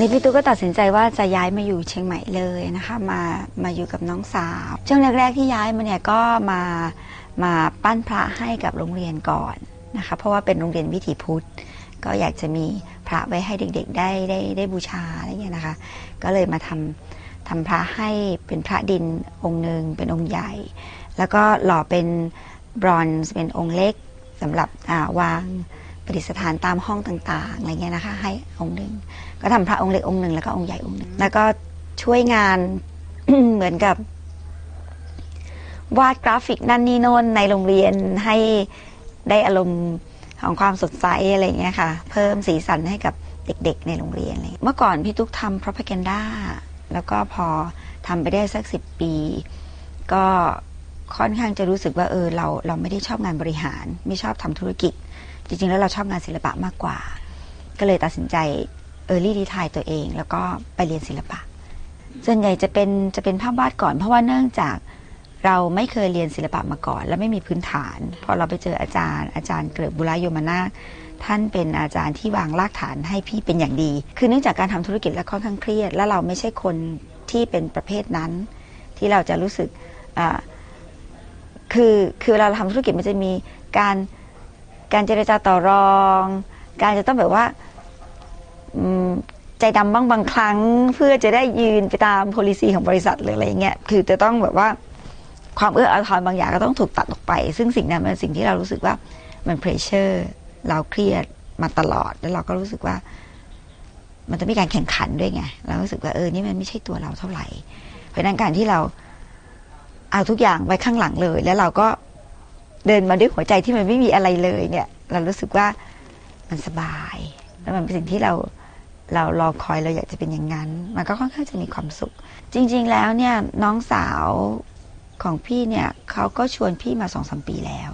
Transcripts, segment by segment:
นี้พี่ตุ๊กก็ตัดสินใจว่าจะย้ายมาอยู่เชียงใหม่เลยนะคะมามาอยู่กับน้องสาวช่วงแรก ๆ ที่ย้ายมาเนี่ยก็มามาปั้นพระให้กับโรงเรียนก่อนนะคะเพราะว่าเป็นโรงเรียนวิถีพุทธ ก็อยากจะมีพระไว้ให้เด็ก ๆ ได้ได้ได้บูชาอะไรเงี้ยนะคะ ก็เลยมาทำทำพระให้เป็นพระดินองค์หนึ่งเป็นองค์ใหญ่ แล้วก็หล่อเป็นบรอนซ์เป็นองค์เล็กสำหรับอาวาง ประดิษฐานตามห้องต่างๆอะไรเงี้ยนะคะให้องค์หนึ่งก็ทำพระองค์เล็กองค์หนึ่งแล้วก็องค์ใหญ่องค์หนึ่งแล้วก็ช่วยงาน เหมือนกับ วาดกราฟิกนั่นนี่โน่นในโรงเรียนให้ได้อารมณ์ของความสดใสอะไรเงี้ยค่ะ เพิ่มสีสันให้กับเด็กๆ ในโรงเรียนอะไรเมื่อก่อนพี่ตุ๊กทำ propaganda แล้วก็พอทำไปได้สักสิบปี ก็ค่อนข้างจะรู้สึกว่าเออเราเราไม่ได้ชอบงานบริหาร ไม่ชอบทำธุรกิจ จริงๆ แล้วเราชอบงานศิลปะมากกว่า ก็เลยตัดสินใจเออรี่ดีทายตัวเอง แล้วก็ไปเรียนศิลปะ ส่วนใหญ่จะเป็นจะเป็นภาพวาดก่อน เพราะว่าเนื่องจากเราไม่เคยเรียนศิลปะมาก่อน และไม่มีพื้นฐาน พอเราไปเจออาจารย์ อาจารย์เกริกบุรโยมนาท่านเป็นอาจารย์ที่วางรากฐานให้พี่เป็นอย่างดี คือเนื่องจากการทำธุรกิจแล้วค่อนข้างเครียด และเราไม่ใช่คนที่เป็นประเภทนั้น ที่เราจะรู้สึกคือคือเวลาเราทำธุรกิจมันจะมีการ การเจรจาต่อรอง การจะต้องแบบว่าใจดำบ้างบางครั้งเพื่อจะได้ยืนไปตาม policy ของบริษัทหรืออะไรเงี้ยคือจะต้องแบบว่าความเอื้ออาทรบางอย่างก็ต้องถูกตัดออกไป ซึ่งสิ่งนั้นเป็นสิ่งที่เรารู้สึกว่ามันเพรสเชอร์เราเครียดมาตลอด แล้วเราก็รู้สึกว่า มันต้องมีการแข่งขันด้วยไงเรารู้สึกว่าเออนี่มันไม่ใช่ตัวเราเท่าไหร่ เพราะฉะนั้นการที่เราเอาทุกอย่างไว้ข้างหลังเลย แล้วเราก็ เดินมาด้วยหัวใจที่มันไม่มีอะไรเลยเนี่ย เรารู้สึกว่ามันสบาย แล้วมันเป็นสิ่งที่เราเรารอคอยเราอยากจะเป็นอย่างนั้น มันก็ค่อนข้างจะมีความสุข จริง ๆ แล้วเนี่ยน้องสาวของพี่เนี่ยเขาก็ชวนพี่มาสองสมปีแล้ว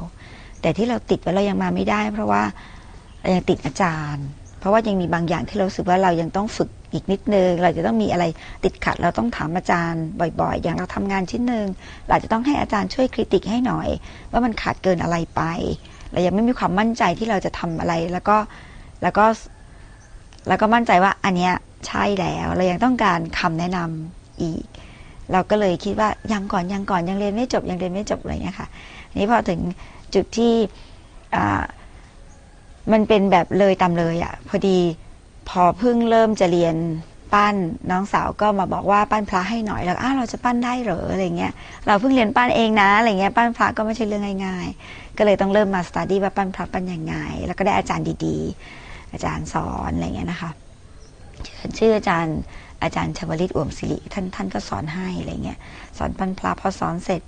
แต่ที่เราติดไว้เรายังมาไม่ได้ เพราะว่าเรายังติดอาจารย์ ราะว่ายังมีบางอย่างที่เราสึกว่าเรายังต้องฝึกอีกนิดนึง เราจะต้องมีอะไรติดขัด เราต้องถามอาจารย์บ่อย ๆ อย่างเราทำงานชิ้นหนึ่งเราจะต้องให้อาจารย์ช่วยคริติกให้หน่อย ว่ามันขาดเกินอะไรไป เรายังไม่มีความมั่นใจที่เราจะทำอะไรแล้วก็แล้วก็แล้วก็มั่นใจว่าอันเนี้ยใช่แล้ว เรายังต้องการคำแนะนำอีก เราก็เลยคิดว่ายังก่อนยังก่อนยังเรียนไม่จบยังเรียนไม่จบอะไรเงี้ยค่ะนี้พอถึงจุดที่อ่า มันเป็นแบบเลยตามเลยอะ่ะ พอดีพอเพิ่งเริ่มจะเรียนปั้นน้องสาวก็มาบอกว่าปั้นพระให้หน่อยแล้วอ้าวเราจะปั้นได้เหรออะไรเงี้ยเราเพิ่งเรียนปั้นเองนะอะไรเงี้ยปั้นพระก็ไม่ใช่เรื่องง่าย ๆ ก็เลยต้องเริ่มมาสตาร์ดี้ว่าปั้นพระปั้นยังไง แล้วก็ได้อาจารย์ดีๆ อาจารย์สอนอะไรเงี้ยนะคะชื่ออาจารย์อาจารย์ชวลิตอ่วมศิริท่านท่านก็สอนให้อะไรเงี้ยสอนปั้นพระพอสอนเสร็จ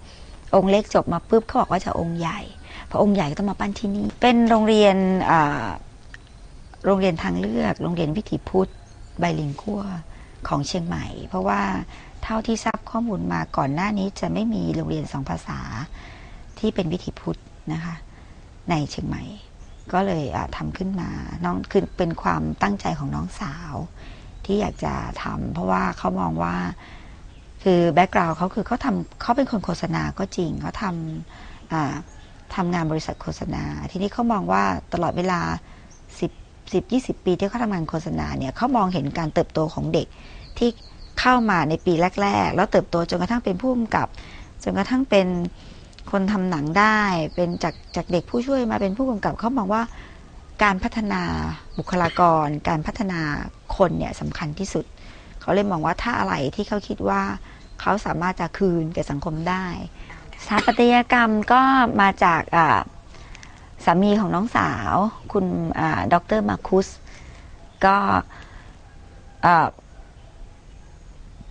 องค์เล็กจบมาปุ๊บเขาบอกว่าจะองค์ใหญ่ พอองค์ใหญ่ก็ต้องมาปั้นที่นี่ เป็นโรงเรียนโรงเรียนทางเลือก โรงเรียนวิถีพุทธไบลิงกัวของเชียงใหม่ เพราะว่าเท่าที่ทราบข้อมูลมาก่อนหน้านี้จะไม่มีโรงเรียนสองภาษาที่เป็นวิถีพุทธนะคะในเชียงใหม่ ก็เลยทำขึ้นมาน้องคือเป็นความตั้งใจของน้องสาว ที่อยากจะทำเพราะว่าเขามองว่าคือแบ็กกราวด์เขาคือเขาทำเขาเป็นคนโฆษณาก็จริงเขาทำ ทำงานบริษัทโฆษณา ทีนี้เขามองว่าตลอดเวลา 10 10 20 ปีที่เขาทำงานโฆษณาเนี่ยเขามองเห็นการเติบโตของเด็กที่เข้ามาในปีแรก ๆ แล้วเติบโตจนกระทั่งเป็นผู้กำกับจนกระทั่งเป็นคนทำหนังได้ เป็นจากจากเด็กผู้ช่วยมาเป็นผู้กำกับเขามองว่าการพัฒนาบุคลากร การพัฒนาคนเนี่ยสำคัญที่สุด เขาเลยมองว่าถ้าอะไรที่เขาคิดว่าเขาสามารถจะคืนแก่สังคมได้ สถาปัตยกรรมก็มาจากสามีของน้องสาว คุณดรมาคุส ก็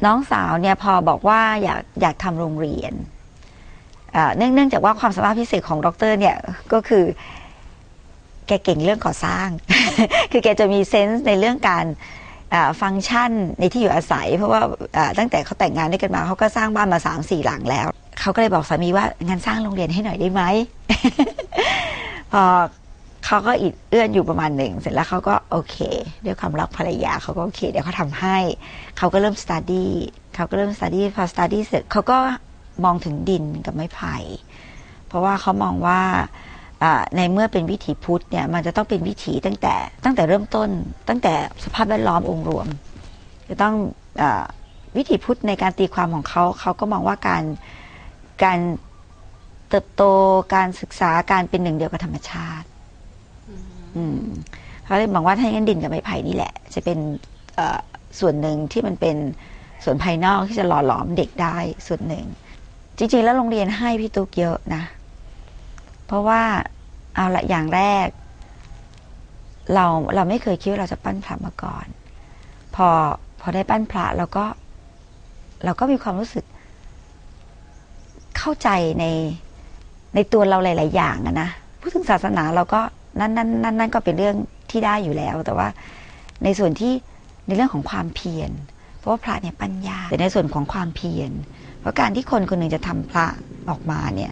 น้องสาวเนี่ยพอบอกว่าอยากอยากทำโรงเรียนเนื่องเนื่องจากว่าความสามารถพิเศษของดรเนี่ยก็คือ แกเก่งเรื่องก่อสร้าง คือแกจะมีเซนส์ในเรื่องการฟังก์ชันในที่อยู่อาศัย เพราะว่าตั้งแต่เขาแต่งงานด้วยกันมาเขาก็สร้างบ้านมาสามสี่หลังแล้ว เขาก็เลยบอกสามีว่างั้นสร้างโรงเรียนให้หน่อยได้ไหม พอเขาก็อิดเอื้อนอยู่ประมาณหนึ่ง เสร็จแล้วเขาก็โอเค ด้วยความรักภรรยาเขาก็โอเค เดี๋ยวเขาทำให้ เขาก็เริ่มสตาร์ดี้เขาก็เริ่มสตาร์ดี้พอสตาร์ดี้เสร็จเขาก็มองถึงดินกับไม้ไผ่ เพราะว่าเขามองว่าในเมื่อเป็นวิถีพุทธเนี่ยมันจะต้องเป็นวิถีตั้งแต่ตั้งแต่เริ่มต้น ตั้งแต่สภาพแวดล้อมองค์รวม จะต้องเออวิถีพุทธในการตีความของเขาเขาก็มองว่าการ การเติบโตการศึกษาการเป็นหนึ่งเดียวกับธรรมชาติ อืมเขาเลยบอกว่าถ้าอย่างนั้นดินกับไม้ไผ่นี่แหละ จะเป็นเอ่อส่วนหนึ่งที่มันเป็นส่วนภายนอกที่จะหล่อหลอมเด็กได้ส่วนหนึ่ง จริง ๆ แล้วโรงเรียนให้พี่ตุ๊กเยอะนะ เพราะว่าเอาละอย่างแรก เราเราไม่เคยคิดว่าเราจะปั้นพระมาก่อน พอพอได้ปั้นพระเราก็ เราก็มีความรู้สึก เข้าใจในในตัวเราหลาย ๆ อย่างนะพูดถึงศาสนาเราก็นั่นนั่นนั่นนั่นก็เป็นเรื่องที่ได้อยู่แล้ว แต่ว่าในส่วนที่ในเรื่องของความเพียร เพราะว่าพระเนี่ยปัญญาแต่ในส่วนของความเพียร เพราะการที่คนคนหนึ่งจะทำพระออกมาเนี่ย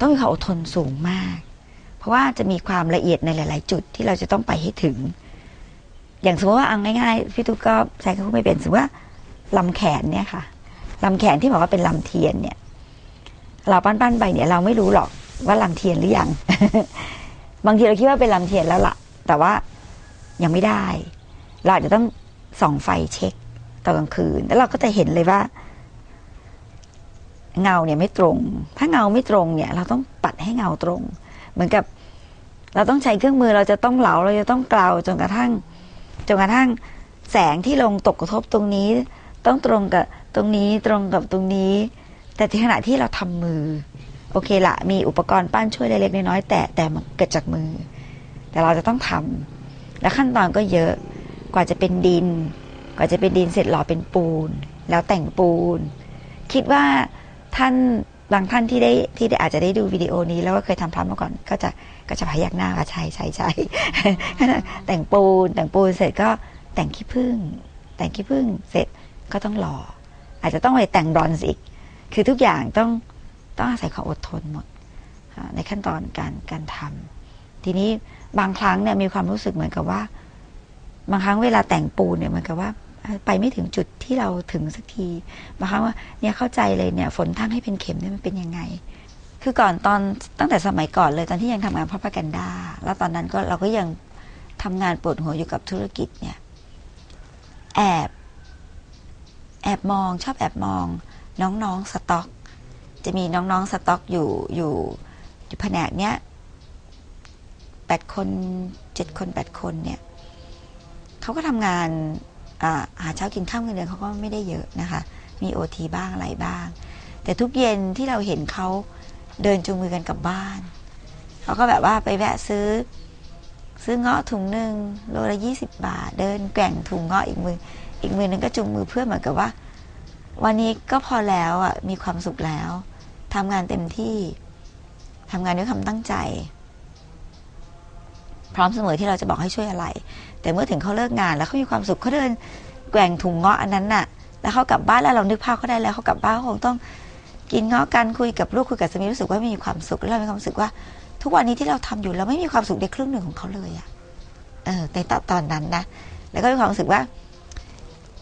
ต้องมีความอดทนสูงมาก เพราะว่าจะมีความละเอียดในหลาย ๆ จุดที่เราจะต้องไปให้ถึง อย่างสมมติว่าเอาง่าย ๆ พี่ตุ๊กก็ใช้คำพูดไม่เป็นสมมติว่าลำแขนเนี่ยค่ะ ลำแขนที่บอกว่าเป็นลำเทียนเนี่ย เราปั้นๆไปเนี่ย เราไม่รู้หรอกว่าลำเทียนหรือยัง บางทีเราคิดว่าเป็นลำเทียนแล้วล่ะ แต่ว่ายังไม่ได้ เราอาจจะต้องส่องไฟเช็คตอนกลางคืน แล้วเราก็จะเห็นเลยว่า เงาเนี่ยไม่ตรง ถ้าเงาไม่ตรงเนี่ย เราต้องปัดให้เงาตรง เหมือนกับ เราต้องใช้เครื่องมือเราจะต้องเหลา เราจะต้องกลาวจนกระทั่งจนกระทั่ง แสงที่ลงตกกระทบตรงนี้ ต้องตรงกับ ตรงนี้ตรงกับตรงนี้ แต่ในขณะที่เราทำมือ โอเคละมีอุปกรณ์ปั้นช่วยเล็กๆน้อยๆแต่แต่มันเกิดจากมือ แต่เราจะต้องทำและขั้นตอนก็เยอะกว่าจะเป็นดิน กว่าจะเป็นดินเสร็จหล่อเป็นปูน แล้วแต่งปูน คิดว่าท่านบางท่านที่ได้ที่ได้อาจจะได้ดูวิดีโอนี้ แล้วก็เคยทำพระมาก่อน ก็จะก็จะพยักหน้าว่าใช่ใช่ใช่แต่งปูนแต่งปูนเสร็จก็แต่งขี้ผึ้งแต่งขี้ผึ้งเสร็จก็ต้องหล่อ อาจจะต้องไปแต่งบรอนซ์อีก คือทุกอย่างต้องต้องอาศัยความอดทนหมดในขั้นตอนการการทำทีนี้บางครั้งเนี่ยมีความรู้สึกเหมือนกับว่า บางครั้งเวลาแต่งปูนเนี่ยเหมือนกับว่า ไปไม่ถึงจุดที่เราถึงสักทีบางครั้งว่าเนี่ยเข้าใจเลยเนี่ยฝนทั้งให้เป็นเข็มเนี่ยมันเป็นยังไง คือก่อนตอนตั้งแต่สมัยก่อนเลยตอนที่ยังทำงานพ r o p a g a n d a แล้วตอนนั้นก็เราก็ยังทำงานปวดหัวอยู่กับธุรกิจเนี่ย แอบ แอบมองชอบแอบมอง น้องๆสต็อก จะมีน้องๆสต็อกอยู่อยู่อยู่แผนกเนี้ยแปดคนเจ็ดคนแปดคนเนี่ยเขาก็ทำงานหาเช้ากินข้ามเงินเดือนเขาก็ไม่ได้เยอะนะคะ มีโอทีบ้างอะไรบ้าง แต่ทุกเย็นที่เราเห็นเขาเดินจูงมือกันกลับบ้าน เขาก็แบบว่าไปแวะซื้อ ซื้อเงาะถุงหนึ่งโลละยี่สิบบาท เดินแกว่งถุงเงาะอีกมือ อีกมือนึงก็จูงมือเพื่อเหมือนกับว่า วันนี้ก็พอแล้วอะมีความสุขแล้วทำงานเต็มที่ทำงานด้วยความตั้งใจ พร้อมเสมอที่เราจะบอกให้ช่วยอะไร แต่เมื่อถึงเขาเลิกงานแล้วเขามีความสุขเขาเดินแกว่งถุงเงาะอันนั้นน่ะ แล้วเขากลับบ้านแล้วเรานึกภาพเขาได้แล้วเขากลับบ้านเขาคงต้องกินเงาะกันคุยกับลูกคุยกับสามีรู้สึกว่ามีความสุขแล้วเรามีความรู้สึกว่า ทุกวันนี้ที่เราทำอยู่เราไม่มีความสุขในครึ่งหนึ่งของเขาเลยอะเออในตอนตอนนั้นนะแล้วก็มีความรู้สึกว่า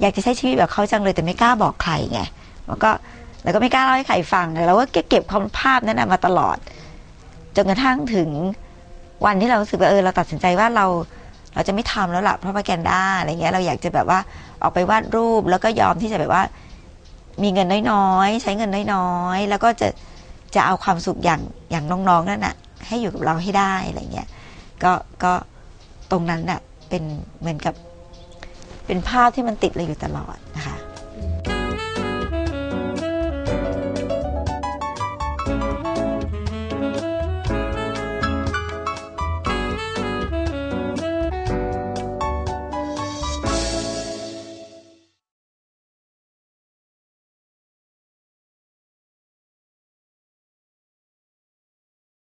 อยากจะใช้ชีวิตแบบเขาจังเลยแต่ไม่กล้าบอกใครไงแล้วก็แล้วก็ไม่กล้าเล่าให้ใครฟังเราก็เก็บความภาพนั้นนะมาตลอด จนกระทั่งถึงวันที่เรารู้สึกว่าเออเราตัดสินใจว่าเราเราจะไม่ทำแล้วล่ะเพราะว่าแกนด้าอะไรเงี้ยเราอยากจะแบบว่าออกไปวาดรูปแล้วก็ยอมที่จะแบบว่า มีเงินน้อยๆใช้เงินน้อยๆแล้วก็จะจะเอาความสุขอย่างอย่างน้องๆนั่นน่ะ ให้อยู่กับเราให้ได้อะไรเงี้ยก็ก็ตรงนั้นน่ะเป็นเหมือนกับ เป็นภาพที่มันติดเราอยู่ตลอดนะคะ